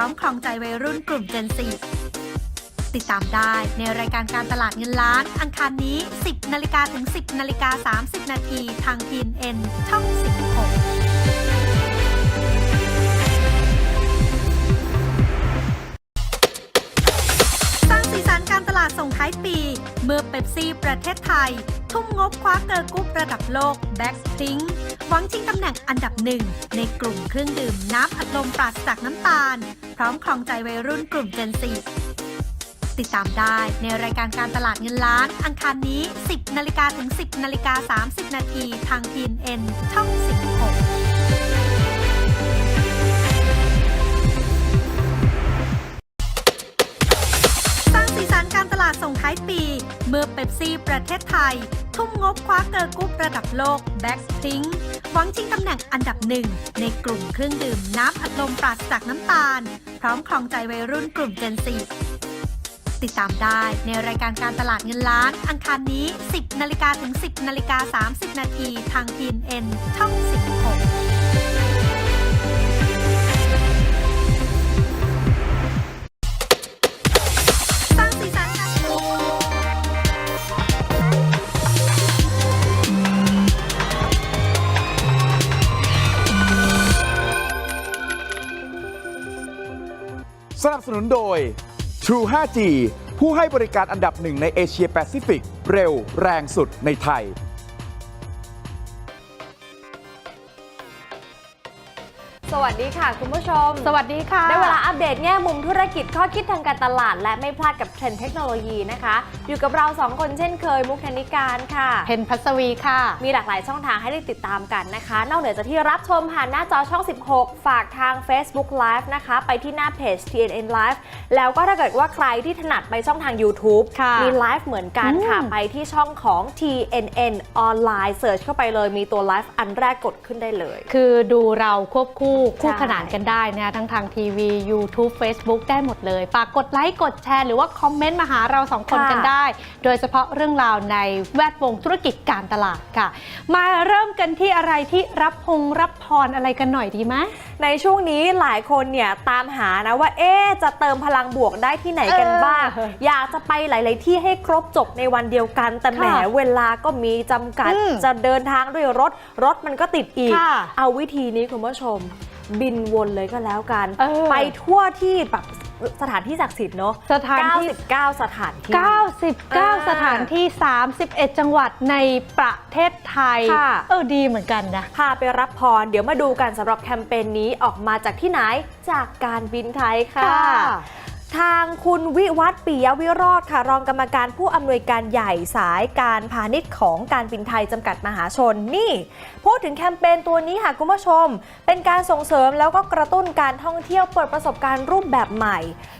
ร้อมครองใจวัยรุ่นกลุ่ม Gen Z ติดตามได้ในรายการการตลาดเงินล้าน อังคารนี้ 10 นาฬิกาถึง 10 นาฬิกา 30 นาทีทาง TNN ช่อง 16สร้างสีสันการตลาดส่งท้ายปี เมื่อเป๊ปซี่ประเทศไทย ทุ่มงบคว้าเกิร์กรุ๊ประดับโลก b a c k p i n k หวังชิงตำแหน่งอันดับหนึ่งในกลุ่มเครื่องดื่มน้ำอัดลมปราศจากน้ำตาล พร้อมครองใจวัยรุ่นกลุ่ม Gen Z ติดตามได้ในรายการการตลาดเงินล้าน อังคารนี้ 10 นาฬิกาถึง 10 นาฬิกา 30 นาทีทาง TNN ช่อง 16สร้างสีสันการตลาดส่งท้ายปี เมื่อเป๊ปซี่ประเทศไทย ทุ่มงบคว้าเกิร์ลกรุ๊ประดับโลก b a c k p i n k หวังชิงตำแหน่งอันดับหนึ่ง ในกลุ่มเครื่องดื่มน้ำอัดลมปราศจากน้ำตาล พร้อมครองใจวัยรุ่นกลุ่ม Gen Z ติดตามได้ในรายการการตลาดเงินล้าน อังคารนี้ 10 นาฬิกาถึง 10 นาฬิกา 30 นาทีทางทีนเอ็นช่อง 16 บสนุนโดย True 5G ผู้ให้บริการอันดับหนึ่งในเอเชียแปซิฟิก เร็ว แรงสุดในไทย สวัสดีค่ะ คุณผู้ชม สวัสดีค่ะ ได้เวลาอัปเดตแง่มุมธุรกิจข้อคิดทางการตลาด และไม่พลาดกับเทรนด์เทคโนโลยีนะคะ อยู่กับเราสองคนเช่นเคยมุกธนิการค่ะ เพนพัสวีค่ะ มีหลากหลายช่องทางให้ได้ติดตามกันนะคะ นอกเหนือจากที่รับชมผ่านหน้าจอช่อง 16 ฝากทาง Facebook Live นะคะ ไปที่หน้าเพจ TNN Live แล้วก็ถ้าเกิดว่าใครที่ถนัดไปช่องทาง YouTube ค่ะมีไลฟ์เหมือนกันค่ะอืมไปที่ช่องของ TNN ออนไลน์เสิร์ชเข้าไปเลยมีตัวไลฟ์อันแรกกดขึ้นได้เลย คือดูเราควบคู่คู่ใช่ขนานกันได้นะทั้งทางทีวี YouTube Facebook ได้หมดเลย ฝากกดไลค์กดแชร์หรือว่าคอมเมนต์มาหาเราสองคนค่ะกันได้ โดยเฉพาะเรื่องราวในแวดวงธุรกิจการตลาดค่ะ มาเริ่มกันที่อะไรที่รับพงรับพรอะไรกันหน่อยดีไหมในช่วงนี้หลายคนเนี่ยตามหานะว่าเอ๊ะจะเติมพลังบวกได้ที่ไหนกันบ้างเอออยากจะไปหลาย ๆ ที่ให้ครบจบในวันเดียวกัน แต่แหมค่ะเวลาก็มีจำกัดอืมจะเดินทางด้วยรถรถมันก็ติดอีกค่ะเอาวิธีนี้คุณผู้ชม บินวนเลยก็แล้วกัน เออ ไปทั่วที่แบบสถานที่ศักดิ์สิทธิ์เนาะสถานที่ 99 สถานที่99 สถานที่ 31 จังหวัดในประเทศไทย ค่ะ เออ ดีเหมือนกันนะ พาไปรับพร เดี๋ยวมาดูกันสำหรับแคมเปญนี้ออกมาจากที่ไหนจากการบินไทยค่ะ ทางคุณวิวัฒน์ปิยวิโรธค่ะ รองกรรมการผู้อำนวยการใหญ่สายการพาณิชย์ของการบินไทยจำกัดมหาชนนี่ พูดถึงแคมเปญตัวนี้ค่ะคุณผู้ชม เป็นการส่งเสริมแล้วก็กระตุ้นการท่องเที่ยวเปิดประสบการณ์รูปแบบใหม่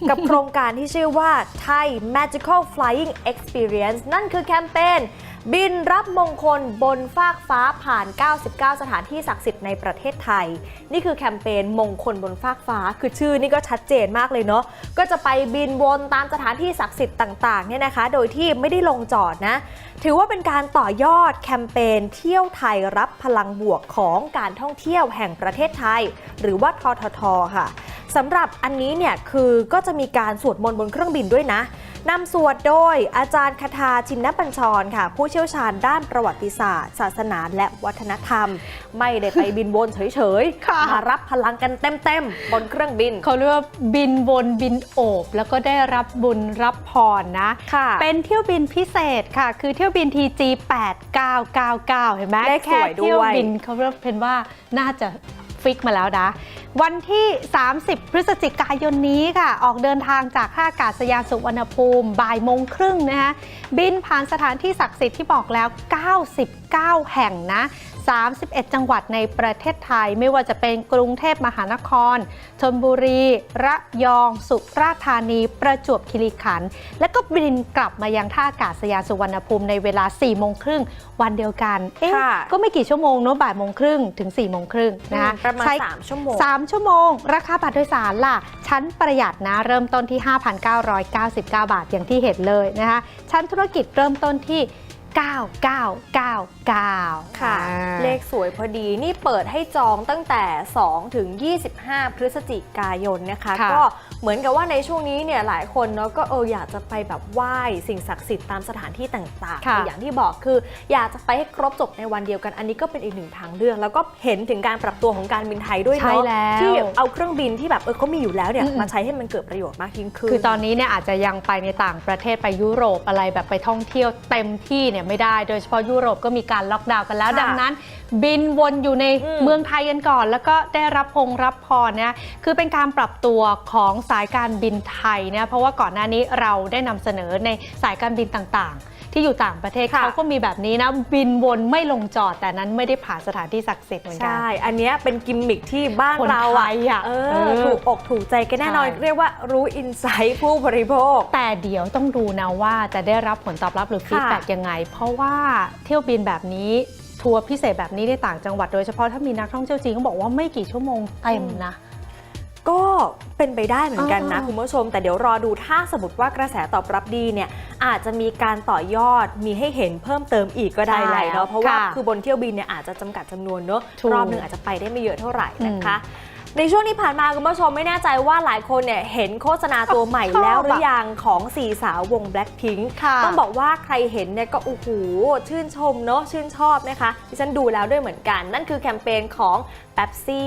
กับโครงการที่ชื่อว่า Thai Magical Flying Experience นั่นคือแคมเปญ บินรับมงคลบนฟากฟ้าผ่าน 99 สถานที่ศักดิ์สิทธิ์ในประเทศไทย นี่คือแคมเปญมงคลบนฟากฟ้า คือชื่อนี่ก็ชัดเจนมากเลยเนาะ ก็จะไปบินวนตามสถานที่ศักดิ์สิทธิ์ต่างๆเนี่ยนะคะ โดยที่ไม่ได้ลงจอดนะ ถือว่าเป็นการต่อยอดแคมเปญเที่ยวไทยรับพลังบวกของการท่องเที่ยวแห่งประเทศไทย หรือว่าทททค่ะสำหรับอันนี้เนี่ยคือก็จะมีการสวดมนต์บนเครื่องบินด้วยนะ นำสวดโดยอาจารย์คทาชินนปัญชรค่ะ ผู้เชี่ยวชาญด้านประวัติศาสตร์ ศาสนาและวัฒนธรรม ไม่ได้ไปบินวนเฉยค่ะๆมารับพลังกันเต็มๆบนเครื่องบิน เขาเรียกว่าบินวนบินโอบ แล้วก็ได้รับบุญรับพรนะค่ะเป็นเที่ยวบินพิเศษค่ะ คือเที่ยวบิน TG 8999 เห็นไหมเลขแค่สวยด้วยเที่ยวบินเขาเรียกเป็นว่าน่าจะ ฟิกมาแล้วนะ วันที่ 30 พฤศจิกายนนี้ค่ะ ออกเดินทางจากท่าอากาศยานสุวรรณภูมิบ่ายโมงครึ่งนะคะบินผ่านสถานที่ศักดิ์สิทธิ์ที่บอกแล้ว 99 แห่งนะ 31 จังหวัดในประเทศไทย ไม่ว่าจะเป็นกรุงเทพมหานครชลบุรี ระยอง สุราษฎร์ธานี ประจวบคีรีขันธ์ แล้วก็บินกลับมายังท่าอากาศยานสุวรรณภูมิในเวลา 4 โมงครึ่งวันเดียวกัน เอ๊ะค่ะก็ไม่กี่ชั่วโมงเนอะบ่ายโมงครึ่งถึง 4 โมงครึ่งนะคะประมาณใช้3ชั่วโมง 3 ชั่วโมง ราคาบัตรโดยสารล่ะ ชั้นประหยัดนะ เริ่มต้นที่ 5,999 บาทอย่างที่เห็นเลยนะคะ ชั้นธุรกิจเริ่มต้นที่ 9999 ค่ะอ่าเลขสวยพอดีนี่เปิดให้จองตั้งแต่ 2 ถึง 25 พฤศจิกายนนะคะค่ะก็ เหมือนกับว่าในช่วงนี้เนี่ยหลายคนเนาะก็เอออยากจะไปแบบไหว้สิ่งศักดิ์สิทธิ์ตามสถานที่ต่างๆค่ะแต่อย่างที่บอกคือ อยากจะไปให้ครบจบในวันเดียวกัน อันนี้ก็เป็นอีกหนึ่งทางเลือก แล้วก็เห็นถึงการปรับตัวของการบินไทยด้วยใช่เนาะแล้วที่เอาเครื่องบินที่แบบเออเขามีอยู่แล้วเนี่ยอืมมาใช้ให้มันเกิดประโยชน์มากยิ่งขึ้นคือตอนนี้เนี่ยอาจจะยังไปในต่างประเทศไปยุโรปอะไรแบบไปท่องเที่ยวเต็มที่เนี่ยไม่ได้ โดยเฉพาะยุโรปก็มีการล็อกดาวน์กันแล้วค่ะดังนั้น บินวนอยู่ในอืมเมืองไทยกันก่อน แล้วก็ได้รับพงรับพรเนี่ยคือเป็นการปรับตัวของสายการบินไทยเนี่ยเพราะว่าก่อนหน้านี้เราได้นำเสนอในสายการบินต่างๆ ที่อยู่ต่างประเทศค่ะเขาก็มีแบบนี้นะ บินวนไม่ลงจอดแต่นั้นไม่ได้ผ่านสถานที่ศักดิ์สิทธิ์เหมือนกันใช่อันเนี้ยเป็นกิมมิคที่บ้านคนเราไทอะยอะเอเอออถูกอกถูกใจกันแน่นอนใช่เรียกว่ารู้อินไซต์ผู้บริโภค แต่เดี๋ยวต้องดูนะว่าจะได้รับผลตอบรับหรือฟีดแบ็กค่ะยังไง เพราะว่าเที่ยวบินแบบนี้ ทัวร์พิเศษแบบนี้ในต่างจังหวัดโดยเฉพาะถ้ามีนักท่องเที่ยวจีนเขาบอกว่าไม่กี่ชั่วโมงเต็มนะ ก็เป็นไปได้เหมือนกันนะอ่าคุณผู้ชม แต่เดี๋ยวรอดูถ้าสมมติว่ากระแสตอบรับดีเนี่ยอาจจะมีการต่อยอดมีให้เห็นเพิ่มเติมอีกก็ได้ใช่แหละเนาะเพราะว่าค่ะคือบนเที่ยวบินเนี่ยอาจจะจำกัดจำนวนเนาะถูกรอบหนึ่งอาจจะไปได้ไม่เยอะเท่าไหร่นะคะ ในช่วงที่ผ่านมาคุณผู้ชมไม่แน่ใจว่าหลายคนเนี่ยเห็นโฆษณาตัวใหม่ชอบแล้วหรืออะยังของสี่สาววง Blackpink ค่ะต้องบอกว่าใครเห็นเนี่ยก็โอ้โหชื่นชมเนาะชื่นชอบนะคะดิฉันดูแล้วด้วยเหมือนกัน นั่นคือแคมเปญของ Pepsi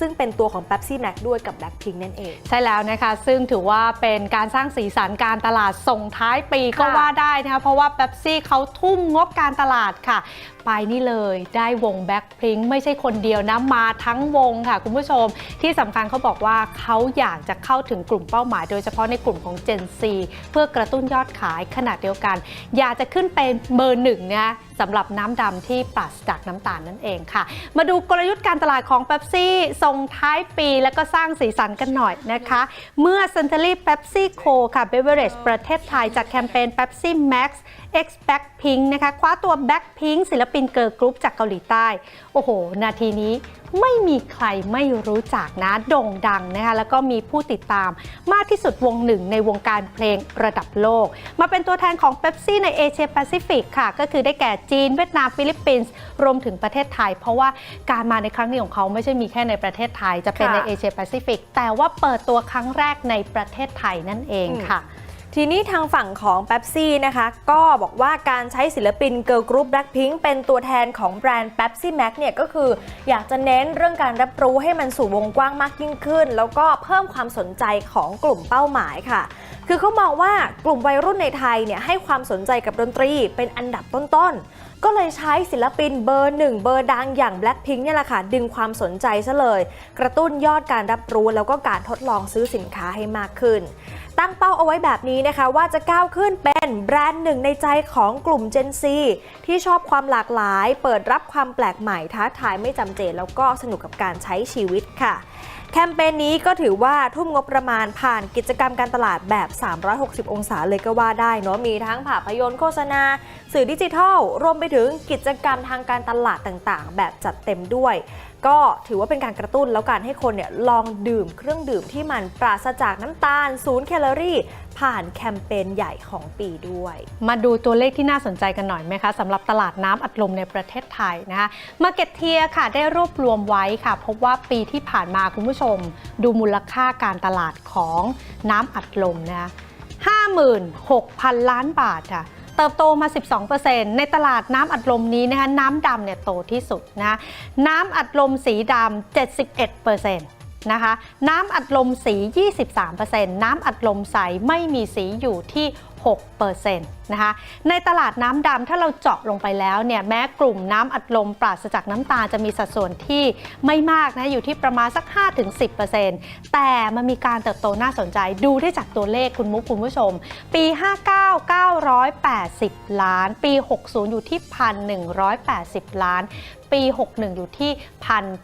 ซึ่งเป็นตัวของ Pepsi Max ด้วยกับ Blackpink นั่นเอง ใช่แล้วนะคะ ซึ่งถือว่าเป็นการสร้างสีสันการตลาดส่งท้ายปีก็ค่ะว่าได้นะคะเพราะว่าเ e ปซี่เขาทุ่มงบการตลาดค่ะ ไปนี่เลยได้วงแบ็คพริงไม่ใช่คนเดียวนะมาทั้งวงค่ะ คุณผู้ชมที่สำคัญเขาบอกว่าเขาอยากจะเข้าถึงกลุ่มเป้าหมาย โดยเฉพาะในกลุ่มของ Gen Z เพื่อกระตุ้นยอดขายขนาดเดียวกัน อยากจะขึ้นเป็นเบอร์หนึ่งนะ สำหรับน้ำดำที่ปราศจากน้ำตาลนั่นเองค่ะ มาดูกลยุทธ์การตลาดของเป๊ปซี่ส่งท้ายปีแล้วก็สร้างสีสันกันหน่อยนะคะ เมื่อ c e n t u r y Pepsi Co ค่ะ Beverage ประเทศไทยจัดแคมเปญ Pepsi Max X Blackpink นะคะ คว้าตัว Blackpink ศิลปินเกิร์ลกรุ๊ปจากเกาหลีใต้ โอ้โห นาทีนี้ ไม่มีใครไม่รู้จักนะโด่งดังนะคะแล้วก็มีผู้ติดตามมากที่สุดวงหนึ่งในวงการเพลงระดับโลก มาเป็นตัวแทนของเ e ปซี่ในเอเชียแปซิฟิกค่ะ ก็คือได้แก่จีนเวียดนามฟิลิปปินส์รวมถึงประเทศไทย เพราะว่าการมาในครั้งนี้ของเขาไม่ใช่มีแค่ในประเทศไทย จะเป็นในเอเชียแปซิฟิกแต่ว่าเปิดตัวครั้งแรกในประเทศไทยนั่นเองค่ะ ทีนี้ทางฝั่งของ p ป๊ s ซี่นะคะก็บอกว่าการใช้ศิลปินเกิร์ลกรุ๊ป Blackpink เป็นตัวแทนของแบรนด์ Pepsi Max เนี่ยก็คืออยากจะเน้นเรื่องการรับรู้ให้มันสู่วงกว้างมากยิ่งขึ้น แล้วก็เพิ่มความสนใจของกลุ่มเป้าหมายค่ะ คือเขามองว่ากลุ่มวัยรุ่นในไทยเนี่ยให้ความสนใจกับดนตรีเป็นอันดับต้นๆ ก็เลยใช้ศิลปินเบอร์หนึ่งเบอร์ดังอย่าง Blackpink เนี่ยแหละค่ะดึงความสนใจซะเลย กระตุ้นยอดการรับรู้แล้วก็การทดลองซื้อสินค้าให้มากขึ้น ตั้งเป้าเอาไว้แบบนี้นะคะ ว่าจะก้าวขึ้นเป็นแบรนด์หนึ่งในใจของกลุ่ม Gen Z ที่ชอบความหลากหลาย เปิดรับความแปลกใหม่ท้าทายไม่จำเจแล้วก็สนุกกับการใช้ชีวิตค่ะแคมเปญนี้ก็ถือว่าทุ่มงบประมาณผ่านกิจกรรมการตลาดแบบ 360 องศาเลยก็ว่าได้เนาะมีทั้งภาพยนตร์โฆษณา สื่อดิจิทัล รวมไปถึงกิจกรรมทางการตลาดต่างๆ แบบจัดเต็มด้วย ก็ถือว่าเป็นการกระตุ้นแล้วการให้คนเนี่ยลองดื่มเครื่องดื่มที่มันปราศจากน้ำตาลศูนย์แคลอรี่ ผ่านแคมเปญใหญ่ของปีด้วย มาดูตัวเลขที่น่าสนใจกันหน่อยไหมคะสำหรับตลาดน้ำอัดลมในประเทศไทยนะคะมาเก็ตเทียค่ะได้รวบรวมไว้ค่ะ พบว่าปีที่ผ่านมาคุณผู้ชม ดูมูลค่าการตลาดของน้ำอัดลมนะ56,000 ล้านบาทค่ะ เติบโตมา 12%ในตลาดน้ำอัดลมนี้นะคะน้ำดำเนี่ยโตที่สุดนะน้ำอัดลมสีดำ71%นะคะน้ำอัดลมสี 23%น้ำอัดลมใสไม่มีสีอยู่ที่ 6%นะคะในตลาดน้ำดำถ้าเราเจาะลงไปแล้วเนี่ยแม้กลุ่มน้ำอัดลมปราศจากน้ำตาลจะมีสัดส่วนที่ไม่มากนะอยู่ที่ประมาณสัก 5-10%แต่มันมีการเติบโตน่าสนใจดูได้จากตัวเลขคุณมุกคุณผู้ชม ปี 59 980 ล้าน ปี 60 อยู่ที่ 1,180 ล้าน ปี 61 อยู่ที่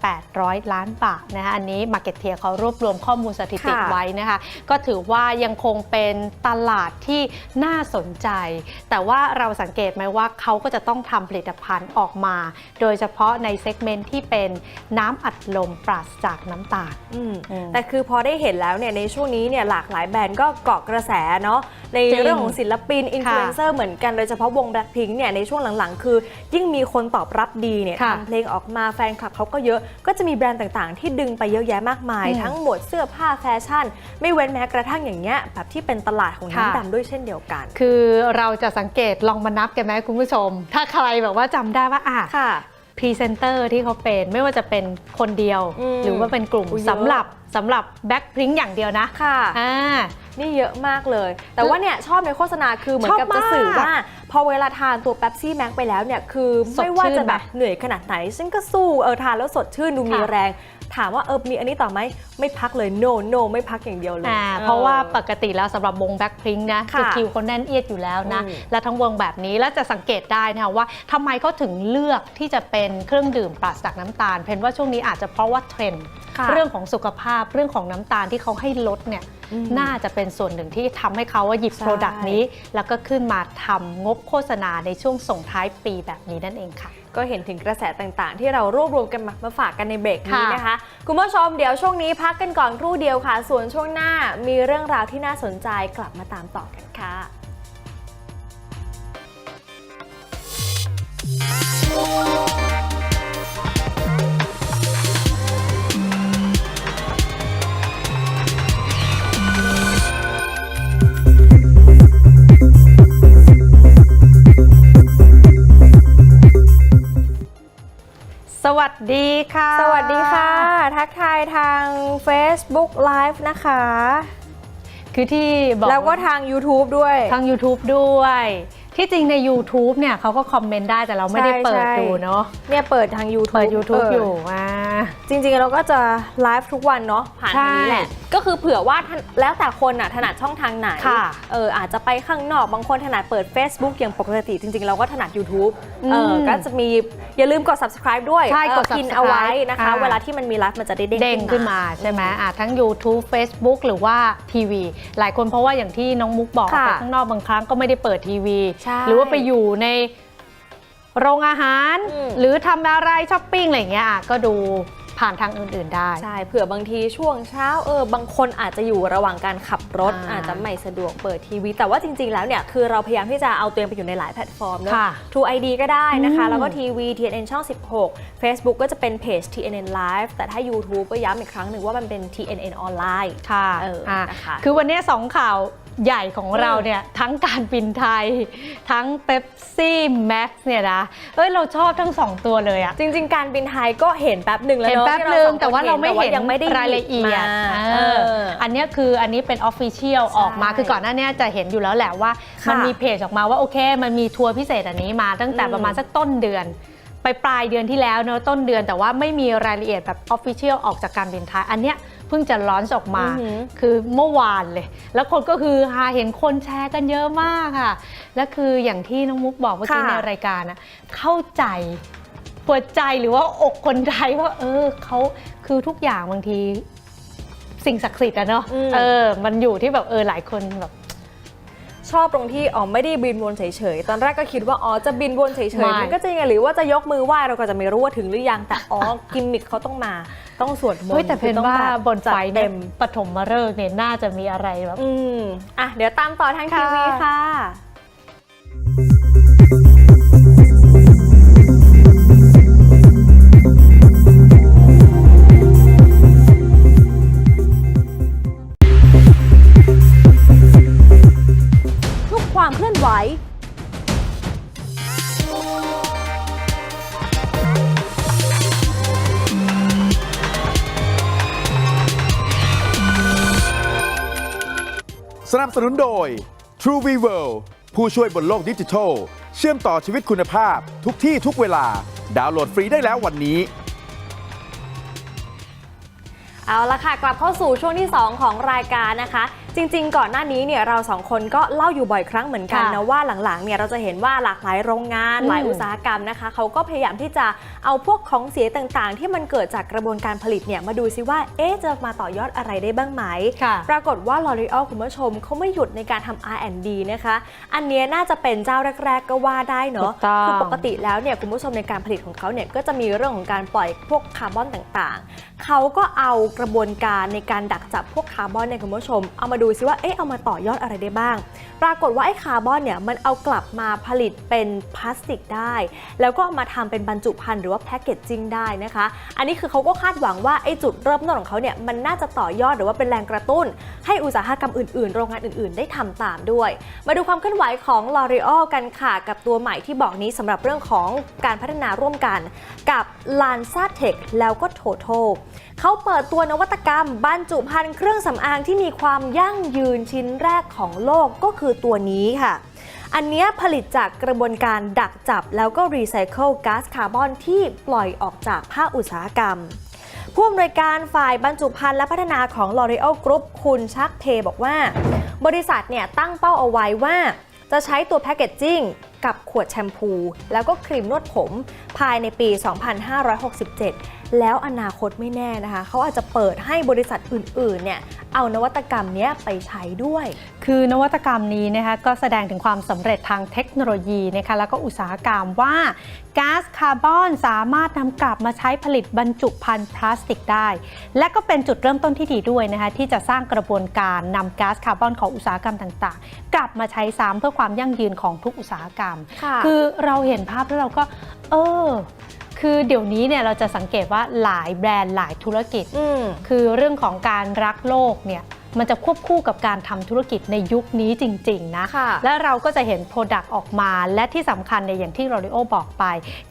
1,800 ล้านบาทนะคะอันนี้ Market t i e r เขารวบรวมข้อมูลสถิติค่ะไว้นะคะ ก็ถือว่ายังคงเป็นตลาดที่น่าสนใจ แต่ว่าเราสังเกตไหมว่าเขาก็จะต้องทำผลิตภัณฑ์ออกมา โดยเฉพาะในเซกเมนต์ที่เป็นน้ำอัดลมปราศจากน้ำตาลอืมอืมแต่คือพอได้เห็นแล้วเนี่ยในช่วงนี้เนี่ยหลากหลายแบรนด์ก็เกาะกระแสเนาะในจริงเรื่องของศิลปินอินฟลูเอนเซอร์เหมือนกันโดยเฉพาะวง Blackpink เนี่ยในช่วงหลังๆ คือ ยิ่งมีคนตอบรับดีเนี่ยค่ะทำเพลงออกมาแฟนคลับเขาก็เยอะ ก็จะมีแบรนด์ต่างๆ ที่ดึงไปเยอะแยะมากมายอืมทั้งหมวดเสื้อผ้าแฟชั่น ไม่เว้นแม้กระทั่งอย่างเงี้ยแบบที่เป็นตลาดของค่ะน้ำดำด้วยเช่นเดียวกัน คือเราจะสังเกตลองมานับกันไหมคุณผู้ชม ถ้าใครแบบว่าจำได้ว่าอะค่ะ พรีเซนเตอร์ที่เขาเป็นไม่ว่าจะเป็นคนเดียว อืมหรือว่าเป็นกลุ่มอุ๊ยเยอะ สำหรับสำหรับแบ็คพริ้งอย่างเดียวนะค่ะ อ่า นี่เยอะมากเลย แต่ว่าเนี่ยชอบในโฆษณาคือเหมือนกับชอบจะมากสื่อว่า พอเวลาทานตัวเ e ปซี่แม็กไปแล้วเนี่ยคือสดไม่ว่าชื่นจะแบบไหมเหนื่อยขนาดไหนฉันก็สู้เออทานแล้วสดชื่นดูมีค่ะ แรง ถามว่าเออมีอันนี้ต่อไหมไม่พักเลย no no ไม่พักอย่างเดียวเลยอ่าออเพราะว่าปกติแล้วสำหรับวงแบ็คพริ้งนะค่ะคือคิวเขาแน่นเอียดอยู่แล้วนะอืมและทั้งวงแบบนี้แล้วจะสังเกตได้นะคะว่าทำไมเขาถึงเลือกที่จะเป็นเครื่องดื่มปราศจากน้ำตาล เพนว่าช่วงนี้อาจจะเพราะว่าเทรนด์ค่ะเรื่องของสุขภาพเรื่องของน้ำตาลที่เขาให้ลดเนี่ยอืมน่าจะเป็นส่วนหนึ่งที่ทำให้เขาว่าหยิบใช่โปรดักต์นี้ แล้วก็ขึ้นมาทำงบโฆษณาในช่วงส่งท้ายปีแบบนี้นั่นเองค่ะ ก็เห็นถึงกระแสต่างๆ ที่เรารวบรวมกันมามาฝากกันในเบรกนี้ค่ะนะคะ คุณผู้ชมเดี๋ยวช่วงนี้พักกันก่อนครู่เดียวค่ะ ส่วนช่วงหน้ามีเรื่องราวที่น่าสนใจกลับมาตามต่อกันค่ะ สวัสดีค่ะ สวัสดีค่ะ ทักทายทาง Facebook Live นะคะ คือที่บอกแล้วก็ทาง YouTube ด้วย ทาง YouTube ด้วย ที่จริงใน YouTube เนี่ยเขาก็คอมเมนต์ได้แต่เราไม่ได้ใช่เปิดใช่ดูเนาะเนี่ยเปิดทาง YouTube เปิด YouTube เอยู่อ่า จริงๆเราก็จะไลฟ์ทุกวันเนาะผ่านทางนี้แหละใช่ก็คือเผื่อว่าท่านแล้วแต่คนอะถนัดช่องทางไหนค่ะเอออาจจะไปข้างนอกบางคนถนัดเปิด Facebook อย่างปกติ จริงๆ เราก็ถนัด YouTube เอออืมก็จะมีอย่าลืมกด subscribe ด้วยใช่กดเออพิน subscribe เอาไว้นะคะอ่าเวลาที่มันมีไลฟ์มันจะได้เด้งเด้งขึ้นมาใช่ไหมอะทั้ง YouTube Facebook หรือว่าทีวี หลายคนเพราะว่าอย่างที่น้องมุกบอกค่ะไปข้างนอกบางครั้งก็ไม่ได้เปิดทีวีใช่หรือว่าไปอยู่ใน โรงอาหาร อืม หรือทำอะไรช้อปปิ้งอะไรอย่างเงี้ยอะก็ดูผ่านทางอื่นๆได้ ใช่เผื่อบางทีช่วงเช้าเออบางคนอาจจะอยู่ระหว่างการขับรถ อ่าอาจจะไม่สะดวกเปิดทีวี แต่ว่าจริง ๆ แล้วเนี่ยคือเราพยายามที่จะเอาตัวเองไปอยู่ในหลายแพลตฟอร์มเนอะ ค่ะ True ID ก็ได้นะคะ อืมแล้วก็ทีวี TNN ช่อง 16 Facebook ก็จะเป็นเพจ TNN Live แต่ถ้า YouTube ก็ย้ำอีกครั้งหนึ่งว่ามันเป็น TNN ออนไลน์ ค่ะเอออะนะคะ คือวันนี้สองข่าว ใหญ่ของเราเนี่ยทั้งการบินไทย ทั้งเ e ปซี่แม็กซ์เนี่ยนะเอ้ยเราชอบทั้งสองตัวเลยอะจริง ๆ การบินไทยก็เห็นแป๊บหนึ่งแล้วเห็นเนอะแป๊บที่นึงสอคแต่ว่าเราไม่เห็นยังไม่ได้รายละเอียดหบมาเอเออออันเนี้ยคืออันนี้เป็นออฟฟิเชียลใช่ออกมาคือก่อนหน้าเนี้ยจะเห็นอยู่แล้วแหละว่า ค่ะมันมีเพจออกมาว่าโอเค มันมีทัวร์พิเศษอันนี้มาตั้งแต่อืม ประมาณสักต้นเดือน ไปปลายเดือนที่แล้วเนอะต้นเดือนแต่ว่าไม่มีรายละเอียดแบบออฟฟิเชียลออกจากการบินไทยอันเนี้ยเพิ่งจะร้อนออกมาอือหือคือเมื่อวานเลย แล้วคนก็คือฮาเห็นคนแชร์กันเยอะมากค่ะ และคืออย่างที่น้องมุกบอกเมื่อกี้ค่ะในรายการอะเข้าใจเปิดใจหรือว่าอกคนไทยว่า เออเขาคือทุกอย่างบางทีสิ่งศักดิ์สิทธิ์อะเนาะอืมเออ มันอยู่ที่แบบเออหลายคนแบบ ชอบตรงที่อ๋อไม่ได้บินวนเฉยๆ ตอนแรกก็คิดว่าอ๋อจะบินวนเฉยไม่ ๆมันก็จะยังไงหรือว่าจะยกมือไหว้เราก็จะไม่รู้ว่าถึงหรือยังแต่อ๋อ กิมมิคเขาต้องมาต้องสวดมนเฮ้ยต์แต่เพนคือต้องว่าแบบบนไฟจัดเต็เต็มม ปฐมมาฤกษ์เนี่ยน่าจะมีอะไรแบบ อืมอะเดี๋ยวตามต่อทางค่ะทีวีค่ะ ไหว สนับสนุนโดย True v w o r l d ผู้ช่วยบนโลกดิจิทัล เชื่อมต่อชีวิตคุณภาพทุกที่ทุกเวลา ดาวน์โหลดฟรีได้แล้ววันนี้ เอาละค่ะกลับเข้าสู่ช่วงที่ 2 ของรายการนะคะ จริง ๆ ก่อนหน้านี้เนี่ยเราสองคนก็เล่าอยู่บ่อยครั้งเหมือนกันค่ะนะว่าหลังๆเนี่ยเราจะเห็นว่าหลากหลายโรงงานอืมหลายอุตสาหกรรมนะคะเขาก็พยายามที่จะเอาพวกของเสียต่างๆ ที่มันเกิดจากกระบวนการผลิตเนี่ยมาดูซิว่าเอ๊ะจะมาต่อยอดอะไรได้บ้างไหม ค่ะ ปรากฏว่า L'Oreal คุณผู้ชมเขาไม่หยุดในการทำ R&D นะคะ อันเนี้ยน่าจะเป็นเจ้าแรก ๆ ก็ว่าได้เนอะถูกต้อง คือปกติแล้วเนี่ยคุณผู้ชมในการผลิตของเขาเนี่ยก็จะมีเรื่องของการปล่อยพวกคาร์บอนต่างๆ เขาก็เอากระบวนการในการดักจับพวกคาร์บอนเนี่ยคุณผู้ชม เอามาดูซิว่าเอ๊ะเอามาต่อยอดอะไรได้บ้าง ปรากฏว่าไอ้คาร์บอนเนี่ยมันเอากลับมาผลิตเป็นพลาสติกได้ แล้วก็ามาทำเป็นบรรจุภัณฑ์หรือว่าแพคเกจจิ้งได้นะคะ อันนี้คือเขาก็คาดหวังว่าไอ้จุดเริ่มต้นของเขาเนี่ยมันน่าจะต่อยอดหรือว่าเป็นแรงกระตุ้น ให้อุตสาหกรรมอื่นๆ โรงงานอื่น ๆ ได้ทำตามด้วย มาดูความเคลื่อนไหวของ L'Oreal กันค่ะกับตัวใหม่ที่บอกนี้สำหรับเรื่องของการพัฒนาร่วมกัน กับ Lanza Tech แล้วก็ Total เขาเปิดตัวนวัตกรรมบรรจุภัณฑ์เครื่องสำอางที่มีความยั่งยืนชิ้นแรกของโลกก็คือตัวนี้ค่ะ อันนี้ผลิตจากกระบวนการดักจับแล้วก็รีไซเคิลก๊าซคาร์บอนที่ปล่อยออกจากภาคอุตสาหกรรมผู้อำนวยการฝ่ายบรรจุภัณฑ์และพัฒนาของ L'Oreal Group คุณชักเพบอกว่า บริษัทเนี่ยตั้งเป้าเอาไว้ว่า จะใช้ตัวแพคเกจจิ้งกับขวดแชมพู แล้วก็ครีมนวดผมภายในปี 2567 แล้วอนาคตไม่แน่นะคะเขาอาจจะเปิดให้บริษัทอื่นๆเนี่ยเอานวัตกรรมเนี้ยไปใช้ด้วย คือนวัตกรรมนี้นะคะก็แสดงถึงความสำเร็จทางเทคโนโลยีนะคะแล้วก็อุตสาหกรรมว่าก๊าซคาร์บอนสามารถนำกลับมาใช้ผลิตบรรจุภัณฑ์พลาสติกได้ และก็เป็นจุดเริ่มต้นที่ดีด้วยนะคะที่จะสร้างกระบวนการนำก๊าซคาร์บอนของอุตสาหกรรมต่างๆ กลับมาใช้ซ้ำเพื่อความยั่งยืนของทุกอุตสาหกรรมค่ะคือเราเห็นภาพแล้วเราก็ เออ คือเดี๋ยวนี้เนี่ยเราจะสังเกตว่าหลายแบรนด์หลายธุรกิจอืมคือเรื่องของการรักโลกเนี่ย มันจะควบคู่กับการทำธุรกิจในยุคนี้จริง ๆ นะ ค่ะ และเราก็จะเห็นโปรดักต์ออกมา และที่สำคัญในยอย่างที่โร l ิโอบอกไป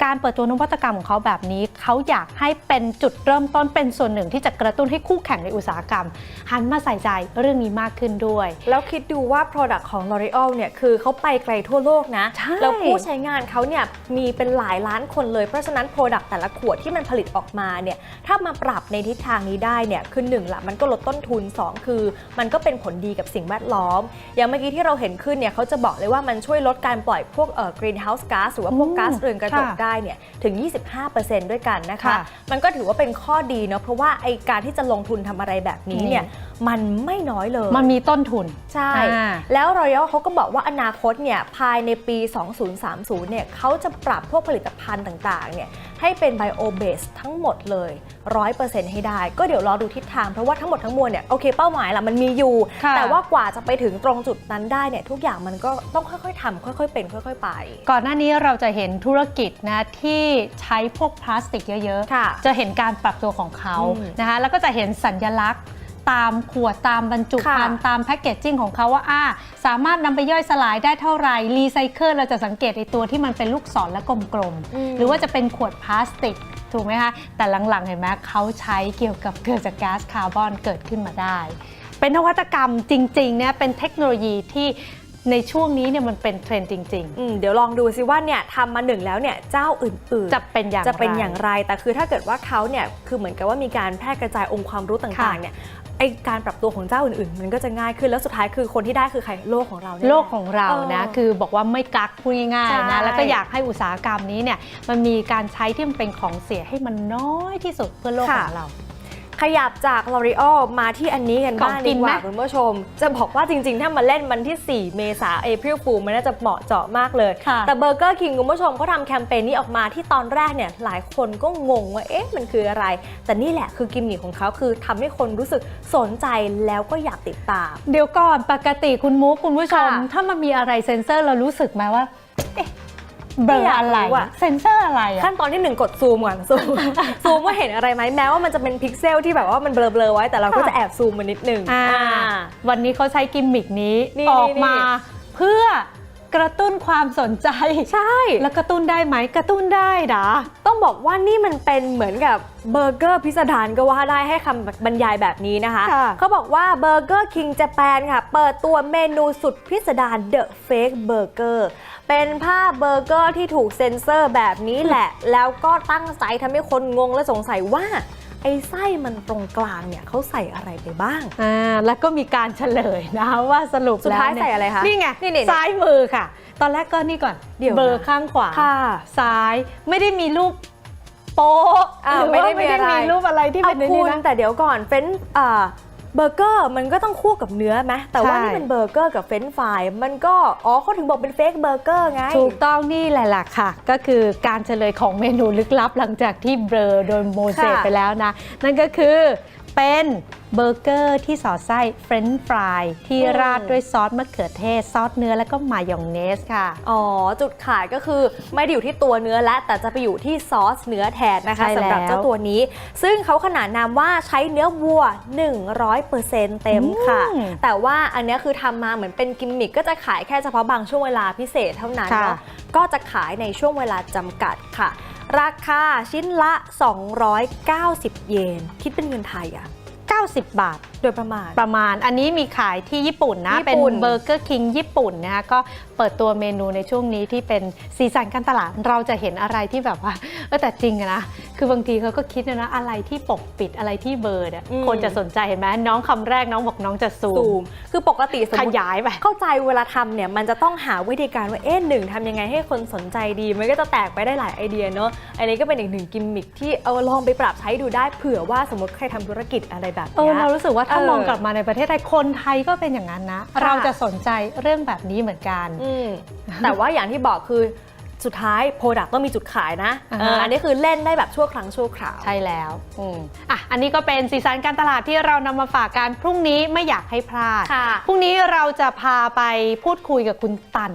การเปิดตัวนวัตกรรมของเขาแบบนี้ เขาอยากให้เป็นจุดเริ่มต้นเป็นส่วนหนึ่งที่จะกระตุ้นให้คู่แข่งในอุตสาหกรรม หันมาใส่ใจเรื่องนี้มากขึ้นด้วย แล้วคิดดูว่า Product ของ L'Oreal เนี่ยคือเขาไปไกลทั่วโลกนะ ใช่ แล้วผู้ใช้งานเขาเนี่ยมีเป็นหลายล้านคนเลย เพราะฉะนั้น Product แต่ละขวดที่มันผลิตออกมาเนี่ยถ้ามาปรับในทิศทางนี้ได้เนี่ยคือหนึ่งละมันก็ลดต้นทุน2คือมันก็เป็นผลดีกับสิ่งแวดล้อม อย่างเมื่อกี้ที่เราเห็นขึ้นเนี่ยเขาจะบอกเลยว่ามันช่วยลดการปล่อยพวกเอ่อ greenhouse gas หรือว่าพวกอืมก๊าซเรือนกระจกค่ะได้เนี่ยถึง 25%ด้วยกันนะคะ ค่ะ มันก็ถือว่าเป็นข้อดีเนาะเพราะว่าไอการที่จะลงทุนทำอะไรแบบนี้เนี่ย มันไม่น้อยเลยมันมีต้นทุน ใช่ อ่า แล้ว Royal เขาก็บอกว่าอนาคตเนี่ยภายในปี 2030 เนี่ยเขาจะปรับพวกผลิตภัณฑ์ต่างๆ เนี่ยให้เป็น bio base ทั้งหมดเลย 100%ให้ได้ ก็เดี๋ยวรอดูทิศทาง เพราะว่าทั้งหมดทั้งมวลเนี่ยโอเคเป้าหมายละมันมีอยู่ ค่ะ แต่ว่ากว่าจะไปถึงตรงจุดนั้นได้เนี่ยทุกอย่างมันก็ต้องค่อยๆทำค่อยๆเป็น ค่อย ๆ ไป ก่อนหน้านี้เราจะเห็นธุรกิจนะที่ใช้พวกพลาสติกเยอะค่ะๆ จะเห็นการปรับตัวของเขาอืมนะคะแล้วก็จะเห็นสัญลักษณ์ ตามขวดตามบรรจุภัณฑ์ค่ะตามแพคเกจจิ้งของเขาว่าอ่าสามารถนำไปย่อยสลายได้เท่าไหร่รีไซเคิลเราจะสังเกตในตัวที่มันเป็นลูกศรและกลมๆ หรือว่าจะเป็นขวดพลาสติกถูกไหมคะ แต่หลังๆ เห็นไหมเขาใช้เกี่ยวกับเกิดจากก๊าซคาร์บอนเกิดขึ้นมาได้ เป็นนวัตกรรมจริงๆเนี่ยเป็นเทคโนโลยีที่ในช่วงนี้เนี่ยมันเป็นเทรนด์จริงอืมเดี๋ยวลองดูซิว่าเนี่ยทำมาหนึ่งแล้วเนี่ยเจ้าอื่นๆ จะเป็นอย่างจะเป็นไรอย่างไร แต่คือถ้าเกิดว่าเขาเนี่ยคือเหมือนกับว่ามีการแพร่กระจายองค์ความรู้ต่างค่ะๆเนี่ย ไอการปรับตัวของเจ้าอื่นๆ มันก็จะง่ายขึ้นแล้วสุดท้ายคือคนที่ได้คือใครโลกของเราเนี่ย โลกของเรานะเออคือบอกว่าไม่กักพูดง่ายใช่ ๆนะแล้วก็อยากให้อุตสาหกรรมนี้เนี่ยมันมีการใช้ที่มันเป็นของเสียให้มันน้อยที่สุดเพื่อโลกของเรา ขยับจาก L'Oreal มาที่อันนี้กันบ้างของกิดีนกว่าไหมคุณผู้ชม จะบอกว่าจริง ๆ ถ้ามาเล่นมันที่ 4 เมษา April Fool มันน่าจะเหมาะเจาะมากเลยค่ะแต่เบอร์เกอร์คิงคุณผู้ชมเขาทำแคมเปญนี้ออกมาที่ตอนแรกเนี่ยหลายคนก็งงว่าเอ๊ะมันคืออะไร แต่นี่แหละคือกิมมิคของเขาคือทำให้คนรู้สึกสนใจแล้วก็อยากติดตาม เดี๋ยวก่อนปกติคุณมุกคุณผู้ชมค่ะถ้ามันมีอะไรเซ็นเซอร์เรารู้สึกไหมว่าเอ๊ะ เบลอไม่อยากอะไรรู้อะ เซ็นเซอร์อะไรอะขั้นตอนที่หนึ่งกดซูมก่อนซูม ซูมว่าเห็นอะไรไหมแม้ว่ามันจะเป็นพิกเซลที่แบบว่ามันเบลอๆไว้แต่เราก็ค่ะจะแอบซูมมานิดนึงอ่า อ่า วันนี้เขาใช้กิมมิกนี้นี่ออกมา นี่ เพื่อกระตุ้นความสนใจ ใช่ แล้วกระตุ้นได้ไหมกระตุ้นได้ดา ต้องบอกว่านี่มันเป็นเหมือนกับเบอร์เกอร์พิสดารก็ว่าได้ให้คำบรรยายแบบนี้นะคะ ค่ะ เขาบอกว่าเบอร์เกอร์คิงจแปนค่ะ เปิดตัวเมนูสุดพิสดาร The Fake Burger เป็นภาพเบอร์เกอร์ที่ถูกเซ็นเซอร์แบบนี้แหละ แล้วก็ตั้งใจทำให้คนงงและสงสัยว่า ไอ้ไส้มันตรงกลางเนี่ยเขาใส่อะไรไปบ้าง อ่าแล้วก็มีการเฉลยนะว่าสรุปสุดท้ายแล้วเนี่ใส่อะไรคะนี่ไงนี่ๆๆซ้ายมือค่ะ ตอนแรกก็นี่ก่อนเดี๋ยวนะเบอร์ข้างขวาค่ะซ้ายไม่ได้มีรูปโป๊ะอ่าหรือไม่ว่าได้มีไม่ได้อะไรมีรูปอะไรที่เอาเป็นในคุนี้ณนะ แต่เดี๋ยวก่อนเฟรนช์อ่า เบอร์เกอร์มันก็ต้องคู่กับเนื้อไหมแต่ว่าใช่นี่มันเบอร์เกอร์กับเฟรนช์ฟรายมันก็อ๋อเขาถึงบอกเป็นเฟกเบอร์เกอร์ไง ถูกต้องนี่แหละล่ะค่ะ ก็คือการเฉลยของเมนูลึกลับหลังจากที่เบลอโดยโมเสสค่ะไปแล้วนะ นั่นก็คือ เป็นเบอร์เกอร์ที่สอดไส้เฟรนช์ฟรายที่ราดด้วยซอสมะเขือเทศ ซอสเนื้อแล้วก็มายองเนสค่ะ อ๋อ จุดขายก็คือไม่ได้อยู่ที่ตัวเนื้อแล้วแต่จะไปอยู่ที่ซอสเนื้อแทนนะคะใช่แล้วสำหรับเจ้าตัวนี้ ซึ่งเขาขนานนามว่าใช้เนื้อวัว 100%เต็มค่ะอืมแต่ว่าอันเนี้ยคือทำมาเหมือนเป็นกิมมิคก็จะขายแค่เฉพาะบางช่วงเวลาพิเศษเท่านั้นค่ะเนาะก็จะขายในช่วงเวลาจำกัดค่ะ ราคาชิ้นละ 290 เยน คิดเป็นเงินไทยอะ90 บาท โดยประมาณ ประมาณ อันนี้มีขายที่ญี่ปุ่นนะ ญี่เป็นปุ่น เบอร์เกอร์คิงญี่ปุ่นนะคะก็เปิดตัวเมนูในช่วงนี้ที่เป็นสีสันการตลาด เราจะเห็นอะไรที่แบบว่าเออแต่จริงอะนะ คือบางทีเขาก็คิดนะอะไรที่ปกปิดอะไรที่เบอร์เนี่ยอืม คนจะสนใจเห็นไหมน้องคำแรกน้องบอกน้องจะซูซูมมคือปกติสมขมติ ยายไป เข้าใจเวลาทำเนี่ยมันจะต้องหาวิธีการว่าเอ๊ะหนึ่งทำยังไงให้คนสนใจดี มันก็จะแตกไปได้หลายไอเดียเนอะอันนี้ก็เป็นอีกหนึ่งกิมมิคที่เอาลองไปปรับใช้ดูได้เผื่อว่าสมมติใครทำธุรกิจอะไรแบบเออเนี้ย เรารู้สึกว่าถ้าเออมองกลับมาในประเทศไทยคนไทยก็เป็นอย่างนั้นนะค่ะเราจะสนใจเรื่องแบบนี้เหมือนกันอืมแต่ว่าอย่างที่บอกคือสุดท้ายโปรดักต์ต้องมีจุดขายนะอ่าฮะเอออันนี้คือเล่นได้แบบชั่วครั้งชั่วคราว ใช่แล้วอืมอะอันนี้ก็เป็นสีสันการตลาดที่เรานำมาฝากกันพรุ่งนี้ไม่อยากให้พลาดค่ะพรุ่งนี้เราจะพาไปพูดคุยกับคุณตัน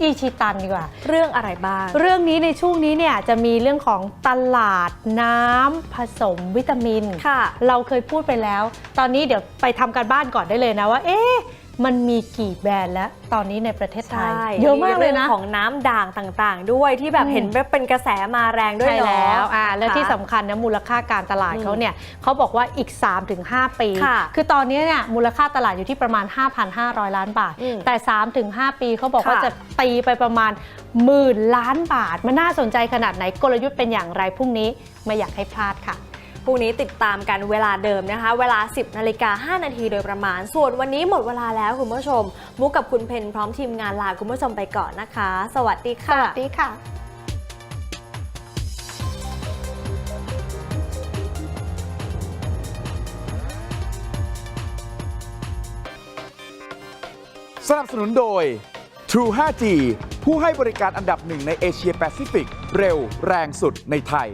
อีชิตันดีกว่า เรื่องอะไรบ้าง เรื่องนี้ในช่วงนี้เนี่ยจะมีเรื่องของตลาดน้ำผสมวิตามิน ค่ะ เราเคยพูดไปแล้ว ตอนนี้เดี๋ยวไปทำการบ้านก่อนได้เลยนะว่า เอ๊ะ มันมีกี่แบรนด์แล้วตอนนี้ในประเทศไทยใช่เยอะมากเลยนะรื่องของน้ำด่างต่างๆ ด้วยที่แบบอืมเห็นว่าเป็นกระแสมาแรงด้วยใช่เนาะแล้วอ่าและที่ค่ะสำคัญนะมูลค่าการตลาดอืมเขาเนี่ยเขาบอกว่าอีก 3-5 ปีค่ะคือตอนนี้เนี่ยมูลค่าตลาดอยู่ที่ประมาณ 5,500 ล้านบาทอืมแต่ 3-5 ปีเขาบอกว่าค่ะจะตีไปประมาณหมื่นล้านบาท มันน่าสนใจขนาดไหนกลยุทธ์เป็นอย่างไรพรุ่งนี้ไม่อยากให้พลาดค่ะ พรุ่งนี้ติดตามกันเวลาเดิมนะคะ เวลา 10นาฬิกา5นาทีโดยประมาณ ส่วนวันนี้หมดเวลาแล้วคุณผู้ชม มุกกับคุณเพนพร้อมทีมงานลาคุณผู้ชมไปก่อนนะคะ สวัสดีสค่ะวัสดีค่ะสนับสนุนโดย True 5G ผู้ให้บริการอันดับหนึ่งในเอเชียแปซิฟิก เร็วแรงสุดในไทย